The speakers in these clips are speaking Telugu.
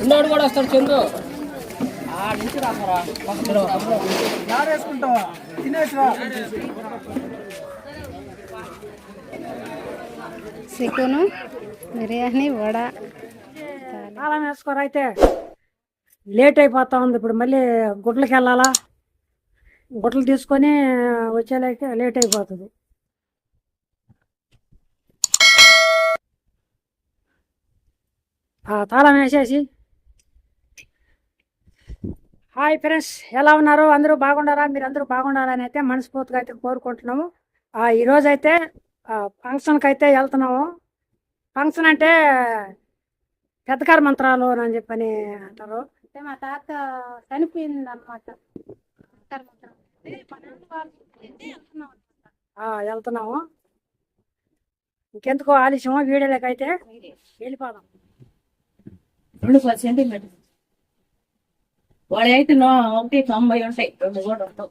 ఉన్నాడు కూడా వస్తాడు చందు తినేసిరా చికెను బిర్యానీ వడ తాళం వేసుకోరు అయితే లేట్ అయిపోతా ఉంది ఇప్పుడు మళ్ళీ గుడ్లకి వెళ్ళాలా గుడ్లు తీసుకొని వచ్చేలాగే లేట్ అయిపోతుంది తాళం వేసేసి. హాయ్ ఫ్రెండ్స్ ఎలా ఉన్నారు? అందరూ బాగుండారా మీరు అందరూ బాగుండాలని అయితే మనస్ఫూర్తిగా అయితే కోరుకుంటున్నాము. ఆ, ఈరోజు అయితే ఫంక్షన్కి అయితే వెళ్తున్నాము. ఫంక్షన్ అంటే పెద్దకార మంత్రాలు అని చెప్పని అంటారు. అంటే మా తాత చనిపోయింది అనమాట వెళ్తున్నాము. ఇంకెందుకో ఆలస్యం వీడియోలోకి అయితే వెళ్ళిపోదాం. రెండు పది సెంటీమీటర్ వాడు అయితే నో ఒకటి తొంభై ఉంటాయి. రెండు కూడా ఉంటావు.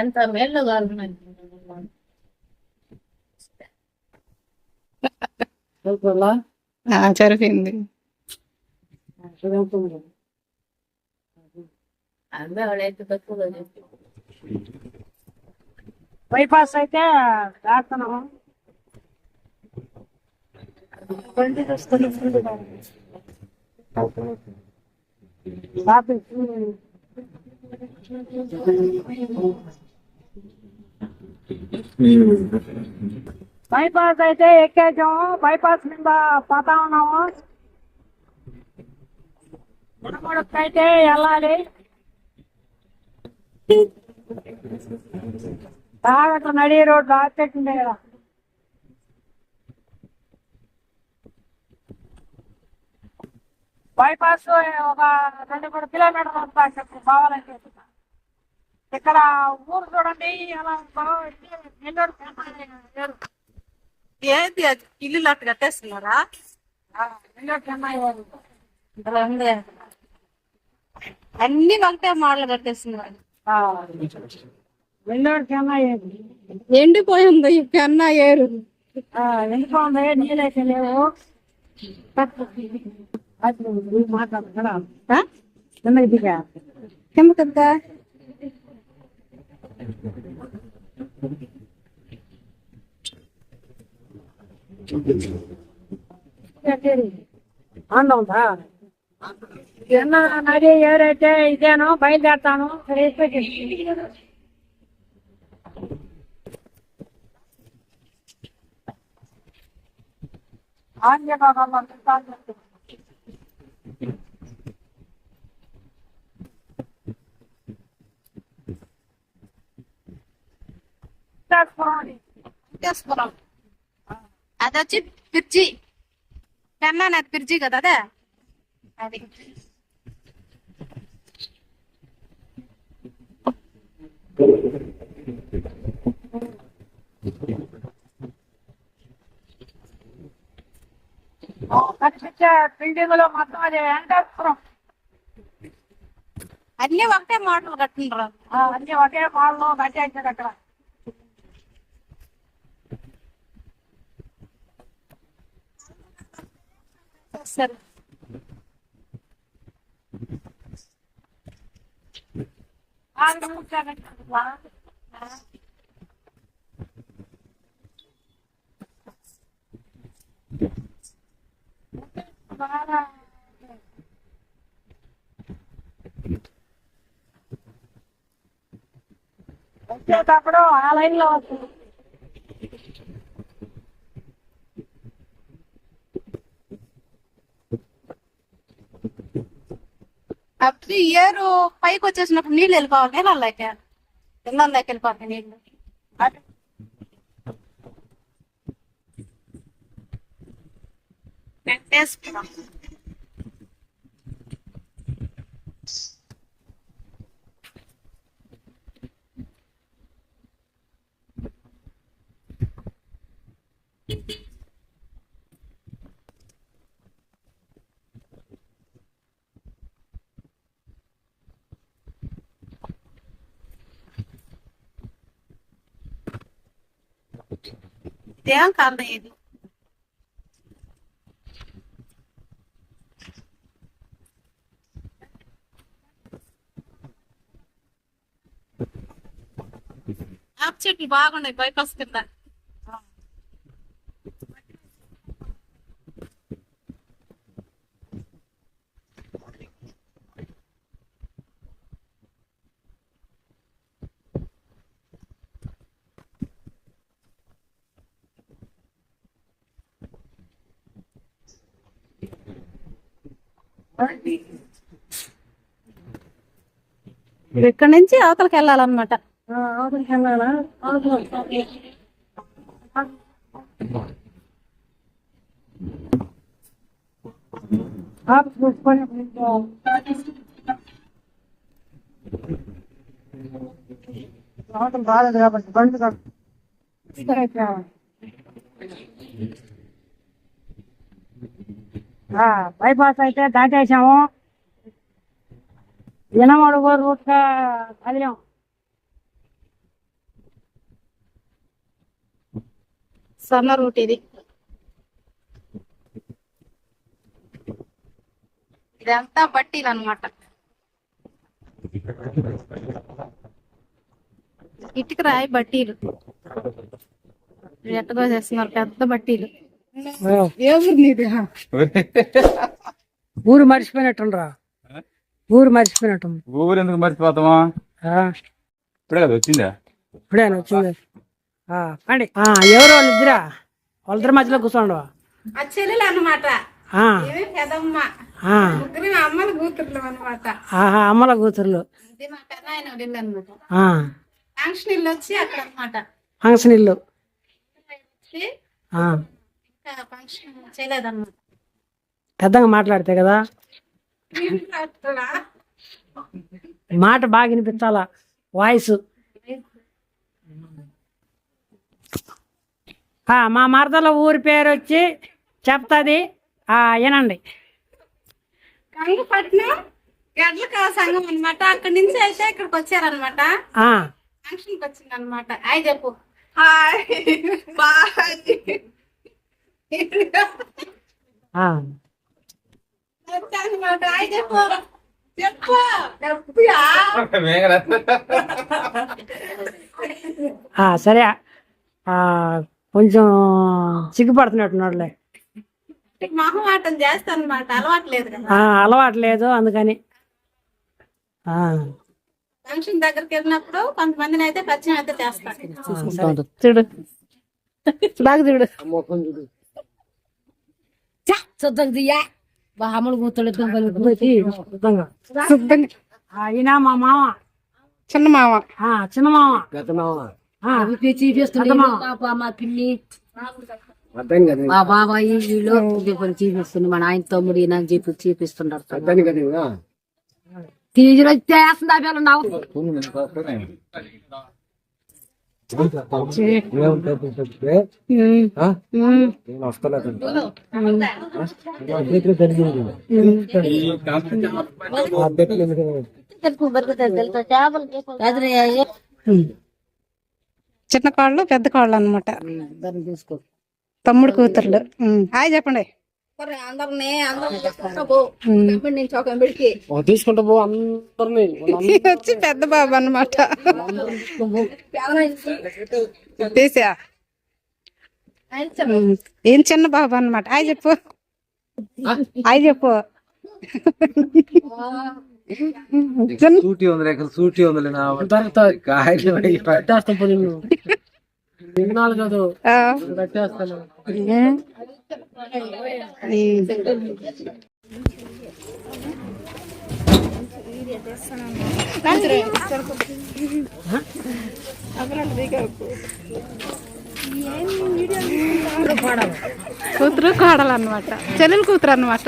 ఎంత మేళ్ళు కాదు చెప్పి. బైపాస్ అయితే దాటుతున్నాము బైపాస్ అయితే ఎక్కేసాము బైపాస్ మీద పోతా ఉన్నాము గుణముడికి అయితే వెళ్ళాలి. తాగట్ల నడి రోడ్డు ఆపెట్టిండే కదా. బైపాస్ ఒక రెండు మూడు కిలోమీటర్లు వస్తా చెప్పు కావాలంటే ఇక్కడ ఊరు చూడండి అలా నెల్లూరు ఏంది అది? ఇల్లు అట్టు కట్టేస్తున్నారా? నెల్లూరు చెన్నై అన్ని ఒకటే మోడల్ కట్టేస్తున్నారు. నెల్లూరు చెన్నై ఎండిపోయి ఉంది ఈ పెన్న ఏరు. ఉంది నీళ్ళైతే లేవు. అది మాట్లాడుతున్నా కిందకి దిగా కిందకద్దా ఆండ ఉందా ఎన్న నది ఏరైతే ఇదేను బయలుదేరుతాను సరే కట్టేస్తున్నాం అది వచ్చి పిర్చి పెన్న అనేది పిర్చి కదా అదే అది కనిపించే బిల్డింగ్లో మొత్తం అది వెంకటేశ్వరం అన్ని ఒకటే మోడల్ కట్టిండ్రు ఆ, అన్ని ఒకే మాల్లో కట్టేసారు అక్కడ tá. Ah, não quero lá. Para. Tá pro, além logo. ఈ ఏరు పైకి వచ్చేసినప్పుడు నీళ్ళు వెళ్ళిపోవాలి నీళ్ళల్లోకి నీళ్ళల్లోకి వెళ్ళిపోతాయి నీళ్ళు. Thank you. కాదు ఇది ఆప్ చెట్లు బాగున్నాయి బైపాస్ కింద ఇక్కడ నుంచి అవతలకి వెళ్ళాలన్నమాట. రాలేదు కాబట్టి బండి బైపాస్ అయితే దాటేసాము వినమడుగు రూట్ కదిలాం సన్న రూట్ ఇది. ఇదంతా బట్టీలు అనమాట ఇటుక రాయి బట్టీలు. ఎట్టగా చేస్తున్నారు పెద్ద బట్టీలు. ఏ ఊరు నీది ఊరు మర్చిపోయినట్టుండ్రా. ఊరు మర్చిపోయినట్టు ఊరు ఎందుకు మర్చిపోతామా? ఇప్పుడే కదా వచ్చిందా? ఇప్పుడే వచ్చింది. ఆ, ఎవరు వాళ్ళిద్దరా వాళ్ళిద్దరి మధ్యలో కూర్చోండు. ఆ చెల్లెలు అనమాట ఆ, ఇవి పెదమ్మ ఆ, ముగ్గురు అమ్మల కూతుర్లు అనమాట అమ్మల ఫంక్షన్ ఇల్లు వచ్చి అక్కడ అనమాట ఫంక్షన్ ఇల్లు. వచ్చి ఆ, ఇంకా ఫంక్షన్ చేయలేదన్నమాట. పెద్దగా మాట్లాడితే కదా? మాట బాగా వినిపించాలా? వాయిస్. ఆ, మా మరదల ఊరి పేరు వచ్చి చెప్తాది. ఆ, వినండి. గంగపట్నం ఎడ్ల సంఘం అనమాట అక్కడి నుంచి అయితే ఇక్కడికి వచ్చారనమాట ఆ, ఫంక్షన్కి వచ్చింది అనమాట హాయ్ చెప్పు. హాయ్. బాయ్. సరే. ఆ, కొంచెం సిగ్గుపడుతున్నట్టున్నాడులే. మొహమాటం చేస్తాను అనమాట అలవాటు లేదు కదా ఆ, అలవాటు లేదు అందుకని. ఆ, ఫంక్షన్ దగ్గరికి వెళ్ళినప్పుడు కొంతమందిని అయితే పరిచయం అయితే చేస్తాను సరే. చూడు. బాగా చూడు పోయి, శుద్ధంగా. శుద్ధంగా ఆ, ఈయన మా మామ. చిన్న మామ. ఆ, చిన్న మామ. ఆ, పెద్ద మామ. మా పిన్ని. మా బాబాయి వీళ్ళు చూపిస్తుంది మా నాయన తమ్ముడు నాకు చెప్పి చూపిస్తున్నారు తీసి వచ్చి వేస్తుంది ఆ చిన్న కాళ్ళు పెద్ద కాళ్ళు అనమాట తమ్ముడు కూతుర్లు. హాయ్ చెప్పండి. అందరినీ తీసుకుంటా పో. అందరినీ. వచ్చి పెద్ద బాబు అనమాట తీసా. ఏం చిన్న బాబు అనమాట హాయ్ చెప్పు. హాయ్ చెప్పు. చిన్న సూటి ఉంది సూటి ఉంది కూతురు కోడలు అనమాట చెల్లెలు కూతురు అనమాట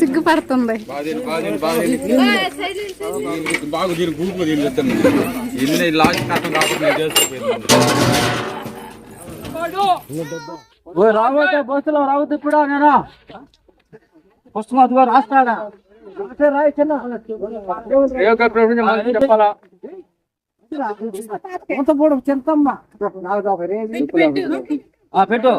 సిగ్గుపడుతుంది. బాగు దీని గ్రూప్ దీని చెప్తాను ఎన్ని లాస్ట్ కష్టం కాబట్టి నేను రాబోతే బస్సులో రావద్దు ఇప్పుడు నేను పుస్తకం అదిగో రాస్తాడా చెప్పాలా? కూడా చింతమ్మ. పెట్టు.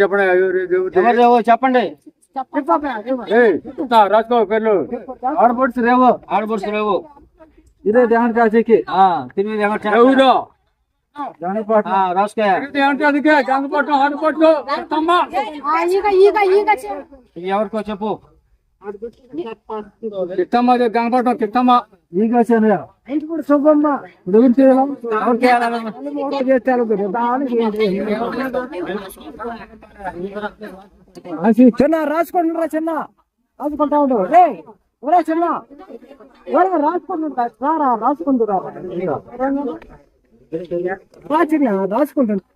చెప్పండి ఎవరు రేవో చెప్పండి. రాసుకో పేర్లు. ఆడపడుచు రేవో ఆడపడుచు రేవో. ఇదే దేహం కాసేకి తిరిగి ఎవరు రాసుకో. అంటే అందుకే గంగపట్నం ఆడపట్నం ఎవరికో చెప్పు. కిట్టమ్మ గంగపట్నం కిట్టమ్మ చిన్న రాసుకుంటున్నారా చిన్న. రాసుకుంటా ఉండవు రే ఒరే చిన్న. ఎవరు రాసుకుంటున్నారా చిన్న రాసుకుంటున్నా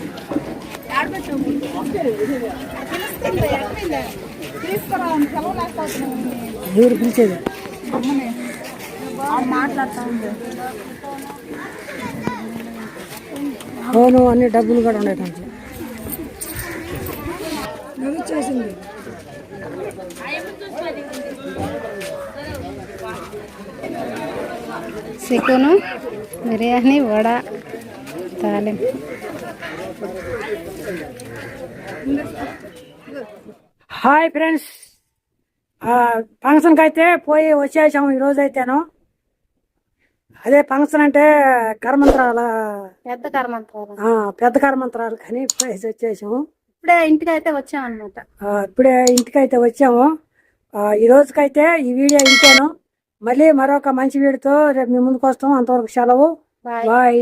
మీరు పిలిచేది? అవును అన్ని డబ్బులు కూడా ఉన్నాయి కొంచెం. చేసింది చికెను బిర్యానీ వడ తాలింపు. హాయ్ ఫ్రెండ్స్ ఫంక్షన్కి అయితే పోయి వచ్చేసాము ఈ రోజు అయితేను. అదే ఫంక్షన్ అంటే కర్మంత్రాల పెద్ద కర్మంత్రాలు. పెద్ద కర్మంత్రాలు కానీ పోయేసి వచ్చేసాము ఇప్పుడే ఇంటికి అయితే వచ్చామన్నమాట ఇప్పుడే ఇంటికైతే వచ్చాము. ఆ, ఈ రోజుకైతే ఈ వీడియో ఇంతేను. మళ్ళీ మరొక మంచి వీడియోతో రేపు మీ ముందుకు వస్తాం. అంతవరకు సెలవు. బాయ్.